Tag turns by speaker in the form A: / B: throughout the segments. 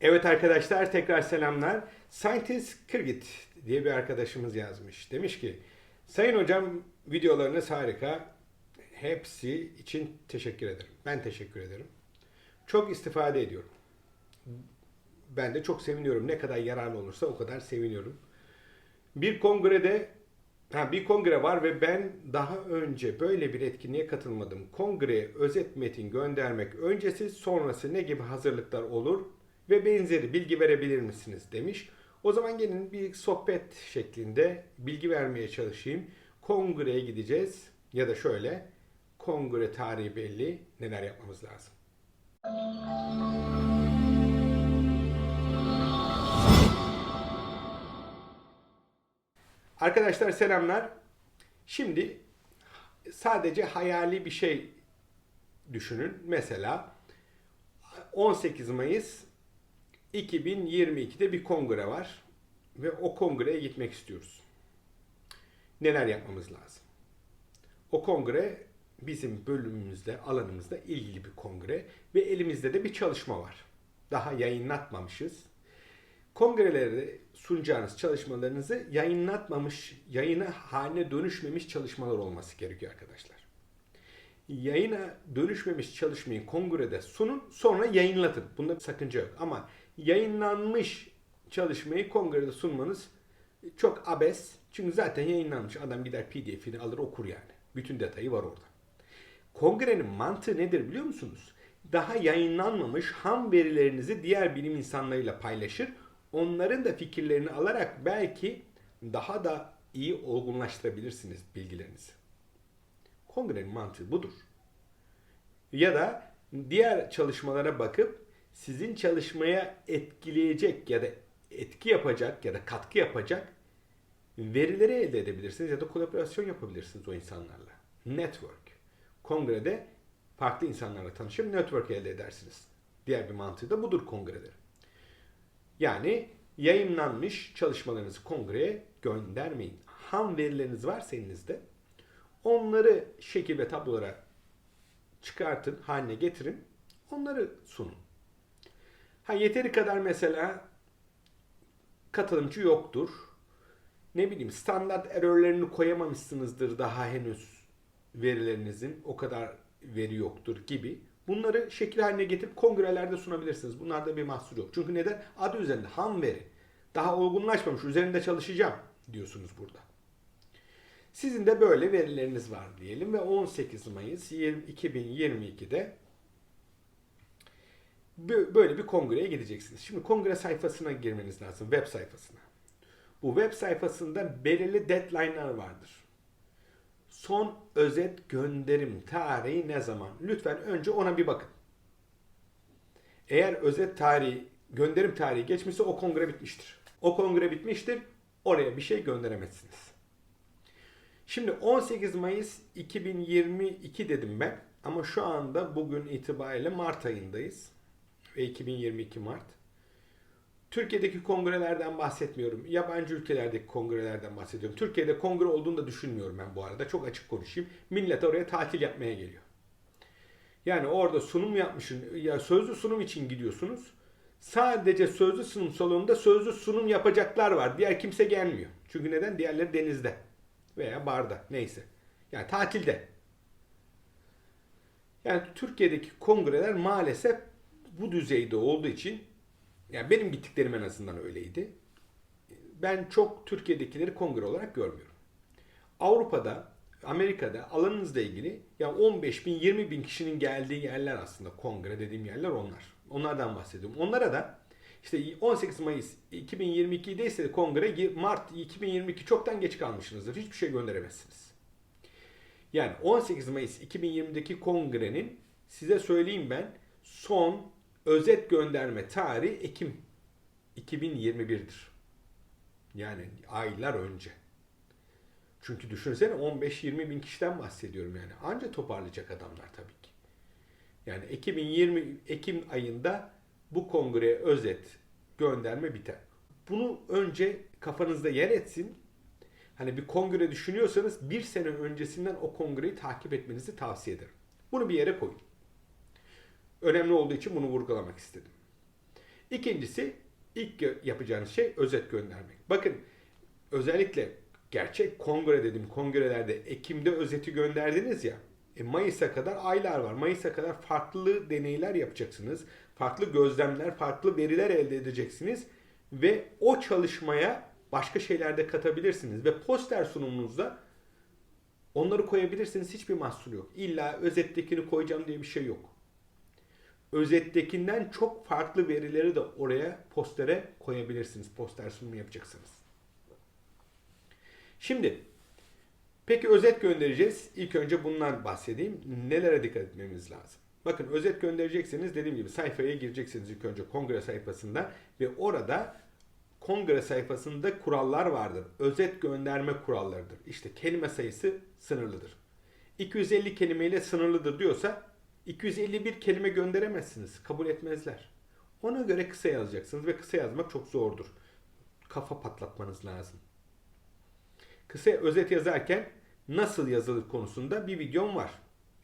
A: Evet arkadaşlar tekrar selamlar. Scientist Kırgit diye bir arkadaşımız yazmış. Demiş ki Sayın hocam videolarınız harika. Hepsi için teşekkür ederim. Ben teşekkür ederim. Çok istifade ediyorum. Ben de çok seviniyorum. Ne kadar yararlı olursa o kadar seviniyorum. Bir kongrede ha, bir kongre var ve ben daha önce böyle bir etkinliğe katılmadım. Kongreye özet metin göndermek öncesi sonrası ne gibi hazırlıklar olur ve benzeri bilgi verebilir misiniz demiş. O zaman gelin bir sohbet şeklinde bilgi vermeye çalışayım. Kongreye gideceğiz ya da şöyle kongre tarihi belli neler yapmamız lazım. Arkadaşlar selamlar. Şimdi sadece hayali bir şey düşünün. Mesela 18 Mayıs 2022'de bir kongre var ve o kongreye gitmek istiyoruz. Neler yapmamız lazım? O kongre bizim bölümümüzde, alanımızda ilgili bir kongre ve elimizde de bir çalışma var. Daha yayınlatmamışız. Kongrelerde sunacağınız çalışmalarınızı yayınlatmamış, yayına haline dönüşmemiş çalışmalar olması gerekiyor arkadaşlar. Yayına dönüşmemiş çalışmayı kongrede sunun, sonra yayınlatın. Bunda bir sakınca yok. Ama yayınlanmış çalışmayı kongrede sunmanız çok abes. Çünkü zaten yayınlanmış. Adam gider pdf'ini alır okur yani. Bütün detayı var orada. Kongrenin mantığı nedir biliyor musunuz? Daha yayınlanmamış ham verilerinizi diğer bilim insanlarıyla paylaşır. Onların da fikirlerini alarak belki daha da iyi olgunlaştırabilirsiniz bilgilerinizi. Kongrenin mantığı budur. Ya da diğer çalışmalara bakıp sizin çalışmaya etkileyecek ya da etki yapacak ya da katkı yapacak verileri elde edebilirsiniz ya da kolaborasyon yapabilirsiniz o insanlarla. Network. Kongrede farklı insanlarla tanışıp network elde edersiniz. Diğer bir mantığı da budur kongrelerin. Yani yayınlanmış çalışmalarınızı kongreye göndermeyin. Ham verileriniz varsa elinizde onları şekil ve tablolara çıkartın, haline getirin. Onları sunun. Ha yeteri kadar mesela katılımcı yoktur. Ne bileyim standart error'lerini koyamamışsınızdır daha henüz verilerinizin o kadar veri yoktur gibi. Bunları şekil haline getirip kongrelerde sunabilirsiniz. Bunlarda bir mahsur yok. Çünkü neden? Adı üzerinde ham veri. Daha olgunlaşmamış. Üzerinde çalışacağım diyorsunuz burada. Sizin de böyle verileriniz var diyelim ve 18 Mayıs 2022'de böyle bir kongreye gideceksiniz. Şimdi kongre sayfasına girmeniz lazım. Web sayfasına. Bu web sayfasında belirli deadline'lar vardır. Son özet gönderim tarihi ne zaman? Lütfen önce ona bir bakın. Eğer özet tarihi, gönderim tarihi geçmişse o kongre bitmiştir. O kongre bitmiştir. Oraya bir şey gönderemezsiniz. Şimdi 18 Mayıs 2022 dedim ben. Ama şu anda bugün itibariyle Mart ayındayız. Ve 2022 Mart. Türkiye'deki kongrelerden bahsetmiyorum. Yabancı ülkelerdeki kongrelerden bahsediyorum. Türkiye'de kongre olduğunu da düşünmüyorum ben bu arada. Çok açık konuşayım. Millet oraya tatil yapmaya geliyor. Yani orada sunum yapmışsın. Ya sözlü sunum için gidiyorsunuz. Sadece sözlü sunum salonunda sözlü sunum yapacaklar var. Diğer kimse gelmiyor. Çünkü neden? Diğerleri denizde veya barda neyse. Yani tatilde. Yani Türkiye'deki kongreler maalesef bu düzeyde olduğu için yani benim gittiklerim en azından öyleydi. Ben çok Türkiye'dekileri kongre olarak görmüyorum. Avrupa'da, Amerika'da alanınızla ilgili yani 15 bin, 20 bin kişinin geldiği yerler aslında kongre dediğim yerler onlar. Onlardan bahsediyorum. Onlara da işte 18 Mayıs 2022'de ise kongre Mart 2022 çoktan geç kalmışsınızdır. Hiçbir şey gönderemezsiniz. Yani 18 Mayıs 2020'deki kongrenin size söyleyeyim ben son özet gönderme tarihi Ekim 2021'dir. Yani aylar önce. Çünkü düşünsene 15-20 bin kişiden bahsediyorum yani. Anca toparlayacak adamlar tabii ki. Yani 2020 Ekim ayında bu kongreye özet gönderme biter. Bunu önce kafanızda yer etsin. Hani bir kongre düşünüyorsanız bir sene öncesinden o kongreyi takip etmenizi tavsiye ederim. Bunu bir yere koyun. Önemli olduğu için bunu vurgulamak istedim. İkincisi ilk yapacağınız şey özet göndermek. Bakın özellikle gerçek kongre dedim kongrelerde Ekim'de özeti gönderdiniz ya. E, Mayıs'a kadar aylar var. Mayıs'a kadar farklı deneyler yapacaksınız. Farklı gözlemler, farklı veriler elde edeceksiniz. Ve o çalışmaya başka şeyler de katabilirsiniz. Ve poster sunumunuzda onları koyabilirsiniz. Hiçbir mahsur yok. İlla özettekini koyacağım diye bir şey yok. Özettekinden çok farklı verileri de oraya postere koyabilirsiniz. Poster sunumu yapacaksınız. Şimdi peki özet göndereceğiz. İlk önce bundan bahsedeyim. Nelere dikkat etmemiz lazım? Bakın özet gönderecekseniz dediğim gibi sayfaya gireceksiniz ilk önce kongre sayfasında ve orada kongre sayfasında kurallar vardır. Özet gönderme kurallarıdır. İşte kelime sayısı sınırlıdır. 250 kelimeyle sınırlıdır diyorsa 251 kelime gönderemezsiniz. Kabul etmezler. Ona göre kısa yazacaksınız ve kısa yazmak çok zordur. Kafa patlatmanız lazım. Kısa özet yazarken nasıl yazılır konusunda bir videom var.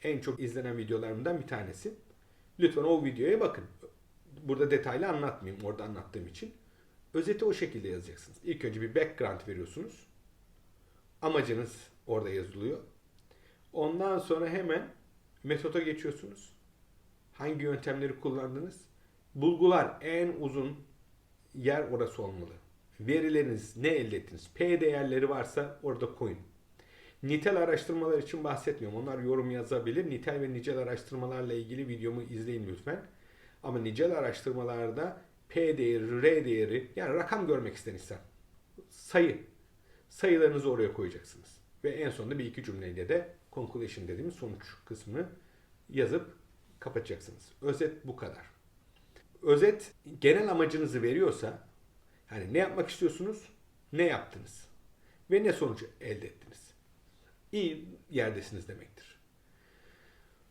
A: En çok izlenen videolarımdan bir tanesi. Lütfen o videoya bakın. Burada detaylı anlatmayayım orada anlattığım için. Özeti o şekilde yazacaksınız. İlk önce bir background veriyorsunuz. Amacınız orada yazılıyor. Ondan sonra hemen metoda geçiyorsunuz. Hangi yöntemleri kullandınız? Bulgular en uzun yer orası olmalı. Verileriniz ne elde ettiniz? P değerleri varsa orada koyun. Nitel araştırmalar için bahsetmiyorum. Onlar yorum yazabilir. Nitel ve nicel araştırmalarla ilgili videomu izleyin lütfen. Ama nicel araştırmalarda P değeri, R değeri yani rakam görmek isteyen. Sayı. Sayılarınızı oraya koyacaksınız. Ve en sonunda bir iki cümleyle de conclusion dediğimiz sonuç kısmını yazıp kapatacaksınız. Özet bu kadar. Özet genel amacınızı veriyorsa yani ne yapmak istiyorsunuz, ne yaptınız ve ne sonuç elde ettiniz. İyi yerdesiniz demektir.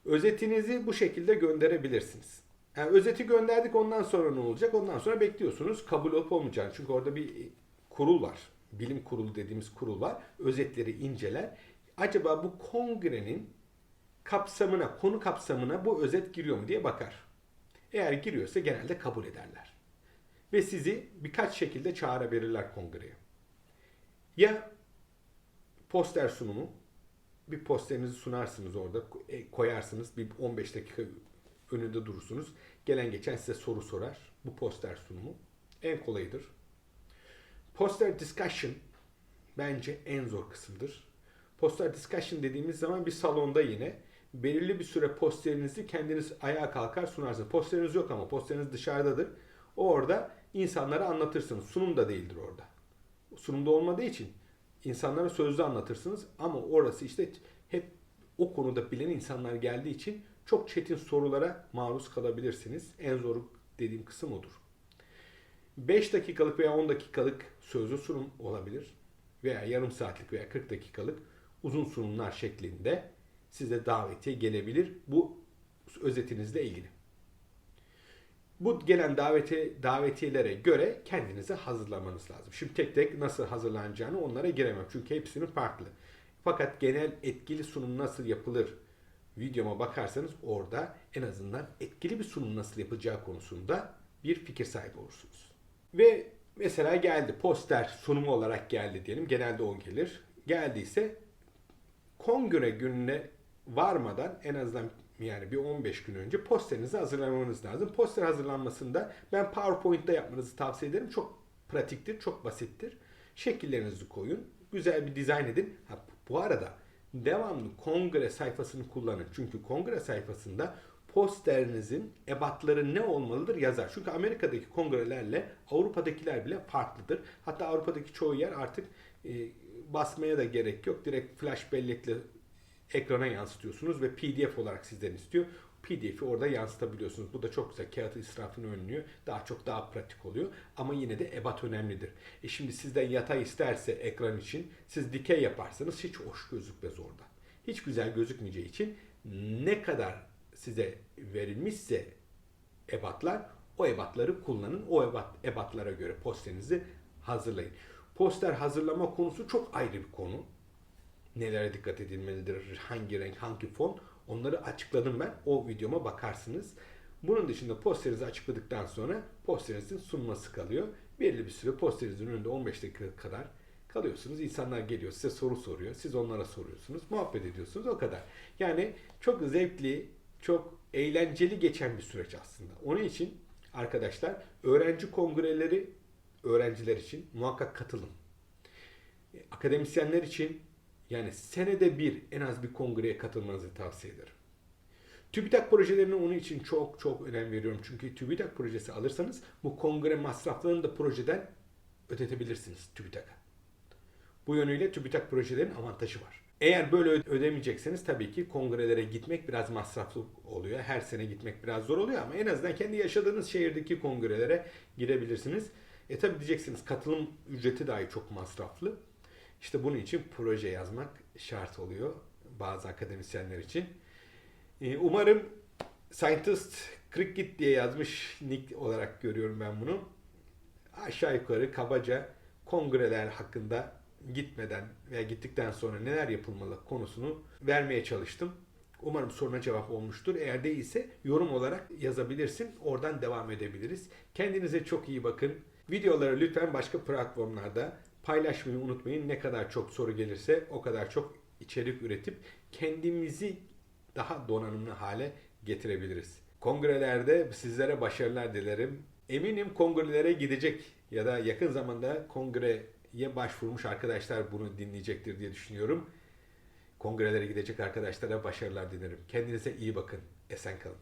A: Özetinizi bu şekilde gönderebilirsiniz. Yani özeti gönderdik ondan sonra ne olacak? Ondan sonra bekliyorsunuz kabul olup olmayacağını. Çünkü orada bir kurul var. Bilim kurulu dediğimiz kurul var. Özetleri inceler. Acaba bu kongrenin kapsamına, konu kapsamına bu özet giriyor mu diye bakar. Eğer giriyorsa genelde kabul ederler. Ve sizi birkaç şekilde çağırabilirler kongreye. Ya poster sunumu, bir posterinizi sunarsınız orada, e, koyarsınız, bir 15 dakika önünde durursunuz. Gelen geçen size soru sorar. Bu poster sunumu. En kolayıdır. Poster discussion bence en zor kısımdır. Poster discussion dediğimiz zaman bir salonda yine belirli bir süre posterinizi kendiniz ayağa kalkar sunarsınız. Posteriniz yok ama posteriniz dışarıdadır. Orada insanlara anlatırsınız. Sunum da değildir orada. Sunumda olmadığı için insanlara sözlü anlatırsınız ama orası işte hep o konuda bilen insanlar geldiği için çok çetin sorulara maruz kalabilirsiniz. En zor dediğim kısım odur. 5 dakikalık veya 10 dakikalık sözlü sunum olabilir. Veya yarım saatlik veya 40 dakikalık uzun sunumlar şeklinde size davetiye gelebilir. Bu özetinizle ilgili. Bu gelen daveti, davetiyelere göre kendinizi hazırlamanız lazım. Şimdi tek tek nasıl hazırlanacağını onlara giremem. Çünkü hepsinin farklı. Fakat genel etkili sunum nasıl yapılır videoma bakarsanız orada en azından etkili bir sunum nasıl yapacağı konusunda bir fikir sahibi olursunuz. Ve mesela geldi poster sunumu olarak geldi diyelim. Genelde o gelir. Geldiyse kongre gününe varmadan en azından yani bir 15 gün önce posterinizi hazırlamanız lazım. Poster hazırlanmasında ben PowerPoint'te yapmanızı tavsiye ederim. Çok pratiktir, çok basittir. Şekillerinizi koyun. Güzel bir dizayn edin. Ha, bu arada devamlı kongre sayfasını kullanın. Çünkü kongre sayfasında posterinizin ebatları ne olmalıdır yazar. Çünkü Amerika'daki kongrelerle Avrupa'dakiler bile farklıdır. Hatta Avrupa'daki çoğu yer artık e, basmaya da gerek yok. Direkt flash bellekle ekrana yansıtıyorsunuz ve PDF olarak sizden istiyor. PDF'i orada yansıtabiliyorsunuz. Bu da çok güzel. Kağıt israfını önlüyor. Daha çok daha pratik oluyor. Ama yine de ebat önemlidir. E şimdi sizden yatay isterse ekran için siz dikey yaparsanız hiç hoş gözükmez orada. Hiç güzel gözükmeyeceği için ne kadar size verilmişse ebatlar o ebatları kullanın. O ebat, ebatlara göre posterinizi hazırlayın. Poster hazırlama konusu çok ayrı bir konu. Nelere dikkat edilmelidir, hangi renk, hangi fon onları açıkladım ben. O videoma bakarsınız. Bunun dışında posterinizi açıkladıktan sonra posterinizin sunması kalıyor. Belli bir süre posterinizin önünde 15 dakika kadar kalıyorsunuz. İnsanlar geliyor size soru soruyor. Siz onlara soruyorsunuz. Muhabbet ediyorsunuz. O kadar. Yani çok zevkli, çok eğlenceli geçen bir süreç aslında. Onun için arkadaşlar öğrenci kongreleri öğrenciler için muhakkak katılın. E, Akademisyenler için yani senede bir en az bir kongreye katılmanızı tavsiye ederim. TÜBİTAK projelerine onun için çok çok önem veriyorum. Çünkü TÜBİTAK projesi alırsanız bu kongre masraflarını da projeden ödetebilirsiniz TÜBİTAK'a. Bu yönüyle TÜBİTAK projelerin avantajı var. Eğer böyle öde- ödemeyecekseniz tabii ki kongrelere gitmek biraz masraflı oluyor. Her sene gitmek biraz zor oluyor ama en azından kendi yaşadığınız şehirdeki kongrelere gidebilirsiniz. E tabii diyeceksiniz katılım ücreti dahi çok masraflı. İşte bunun için proje yazmak şart oluyor bazı akademisyenler için. E, Umarım Scientist Cricket diye yazmış nick olarak görüyorum ben bunu. Aşağı yukarı kabaca kongreler hakkında gitmeden veya gittikten sonra neler yapılmalı konusunu vermeye çalıştım. Umarım soruna cevap olmuştur. Eğer değilse yorum olarak yazabilirsin. Oradan devam edebiliriz. Kendinize çok iyi bakın. Videoları lütfen başka platformlarda paylaşmayı unutmayın. Ne kadar çok soru gelirse o kadar çok içerik üretip kendimizi daha donanımlı hale getirebiliriz. Kongrelerde sizlere başarılar dilerim. Eminim kongrelere gidecek ya da yakın zamanda kongreye başvurmuş arkadaşlar bunu dinleyecektir diye düşünüyorum. Kongrelere gidecek arkadaşlara başarılar dilerim. Kendinize iyi bakın. Esen kalın.